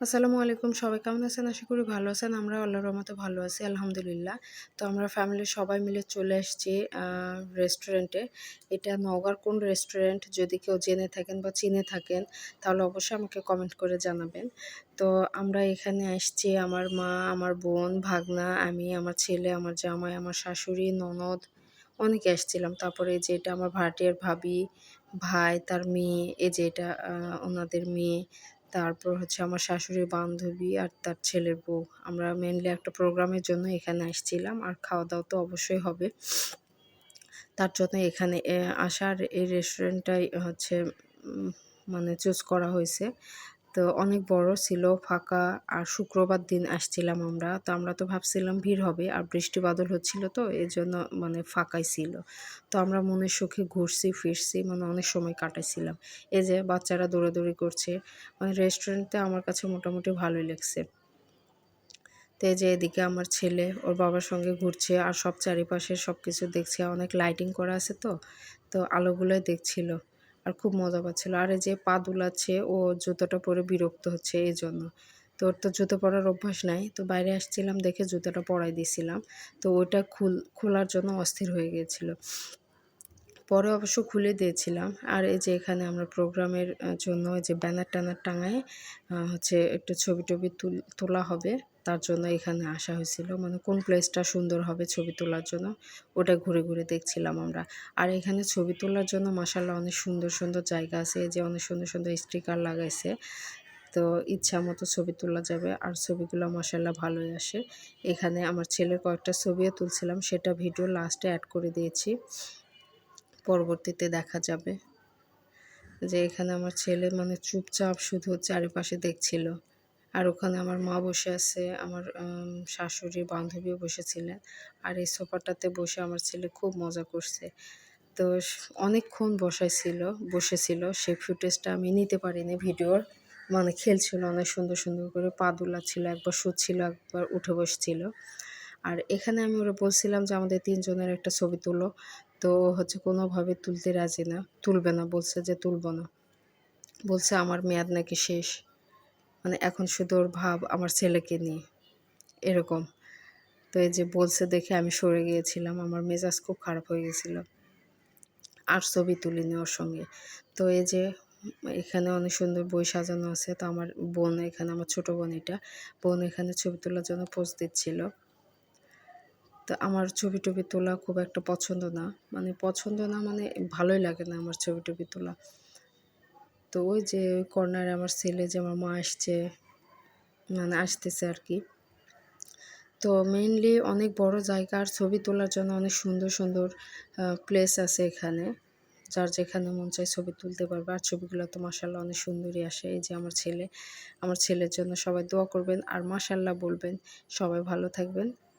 আসসালামু আলাইকুম, সবাই কেমন আছেন? আশা করি ভালো আছেন। আমরা আল্লাহর রহমতে ভালো আছি, আলহামদুলিল্লাহ। তো আমরা ফ্যামিলির সবাই মিলে চলে এসেছি রেস্টুরেন্টে এটা নওগাঁর কোন রেস্টুরেন্ট যদি কেউ জেনে থাকেন বা চিনে থাকেন, তাহলে অবশ্যই আমাকে কমেন্ট করে জানাবেন। তো আমরা এখানে আসছি, আমার মা, আমার বোন, ভাগনা, আমি, আমার ছেলে, আমার জামাই, আমার শাশুড়ি, ননদ, অনেকে এসেছিলাম তারপরে যে এটা আমার ভাটিয়ার ভাবি, ভাই, তার মেয়ে, এই যে এটা ওনাদের মেয়ে তারপর হচ্ছে আমার শাশুড়ির বান্ধবী আর তার ছেলের বউ। আমরা মেনলি একটা প্রোগ্রামের জন্য এখানে আসছিলাম আর খাওয়া দাওয়া তো অবশ্যই হবে। তার জন্য এখানে আসার এই রেস্টুরেন্টটাই হচ্ছে মানে চুজ করা হয়েছে। তো অনেক বড় ছিল, ফাঁকা, আর শুক্রবার দিন আসছিলাম আমরা। তো আমরা তো ভাবছিলাম ভিড় হবে, আর বৃষ্টি বাদল হচ্ছিল তো এই জন্য মানে ফাঁকাই ছিল। তো আমরা মনের সুখে ঘুরছি, ফিরছি মানে অনেক সময় কাটাইছিলাম। এই যে বাচ্চারা দৌড়াদৌড়ি করছে মানে রেস্টুরেন্টে আমার কাছে মোটামুটি ভালোই লাগছে। তো যে এদিকে আমার ছেলে, ওর বাবার সঙ্গে ঘুরছে, আর সব চারিপাশে সব কিছু দেখছে, অনেক লাইটিং করা আছে তো তো আলোগুলোই দেখছিল। আর খুব মজা পাচ্ছিল। আর এই যে পা দুলাচ্ছে ও জুতোটা পরে বিরক্ত হচ্ছে এই জন্য তো ওর তো জুতো পরার অভ্যাস নাই। তো বাইরে আসছিলাম, দেখে জুতোটা পরাই দিয়েছিলাম তো ওইটা খুল, খোলার জন্য অস্থির হয়ে গিয়েছিল। পরে অবশ্য খুলে দিয়েছিলাম। আর এই যে এখানে আমরা প্রোগ্রামের জন্য যে ব্যানার ট্যানার টাঙায় হচ্ছে একটু ছবি টবি তোলা হবে। তার জন্য এখানে আসা হয়েছিল। মানে কোন প্লেসটা সুন্দর হবে ছবি তোলার জন্য, ওটা ঘুরে ঘুরে দেখছিলাম আমরা। আর এখানে ছবি তোলার জন্য মাসাল্লাহ অনেক সুন্দর সুন্দর জায়গা আছে। যে অনেক সুন্দর সুন্দর স্টিকার লাগাইছে। তো ইচ্ছা মতো ছবি তোলা যাবে। আর ছবিগুলো মশাল্লা ভালোই আসে। এখানে আমার ছেলের কয়েকটা ছবিও তুলছিলাম। সেটা ভিডিও লাস্টে অ্যাড করে দিয়েছি। পরবর্তীতে দেখা যাবে। যে এখানে আমার ছেলে মানে চুপচাপ শুধু চারিপাশে দেখছিল। আর ওখানে আমার মা বসে আছে, আমার শাশুড়ি, বান্ধবীও বসেছিলেন। আর এই সোফাটাতে বসে আমার ছেলে খুব মজা করছে। তো অনেকক্ষণ বসাইছিল, বসেছিল। সেই ফুটেজটা আমি নিতে পারিনি ভিডিওর। মানে খেলছিল অনেক সুন্দর সুন্দর করে, পা ছিল একবার শুচ্ছিল, একবার উঠে বসছিল। আর এখানে আমি ওরা বলছিলাম যে আমাদের তিনজনের একটা ছবি তুলো। তো হচ্ছে কোনোভাবে তুলতে রাজি না, তুলবে না, বলছে যে তুলব না। বলছে আমার মেয়াদ নাকি শেষ। মানে এখন শুধু ওর ভাব আমার ছেলেকে নিয়ে, এরকম। তো এই যে বলছে দেখে আমি সরে গিয়েছিলাম, আমার মেজাজ খুব খারাপ হয়ে গেছিল আর ছবি তুলিনি ওর সঙ্গে। তো এই যে এখানে অনেক সুন্দর বই সাজানো আছে। তো আমার বোন এখানে, আমার ছোট বোন এটা, বোন এখানে ছবি তোলার জন্য পোজ দিচ্ছিল। তো আমার ছবি টবি তোলা খুব একটা পছন্দ না। মানে পছন্দ না মানে ভালোই লাগে না আমার ছবি টবি তোলা। তো ওই যে ওই কর্নারে আমার ছেলে যে আমার মা আসছে মানে আসতেছে আর কি তো মেইনলি অনেক বড় জায়গা আর ছবি তোলার জন্য অনেক সুন্দর সুন্দর প্লেস আছে এখানে। যার যেখানে মন চায় ছবি তুলতে পারবে। আর ছবিগুলো তো মাসাল্লাহ অনেক সুন্দরই আসে। এই যে আমার ছেলে, আমার ছেলের জন্য সবাই দোয়া করবেন। আর মাসাল্লাহ বলবেন, সবাই ভালো থাকবেন।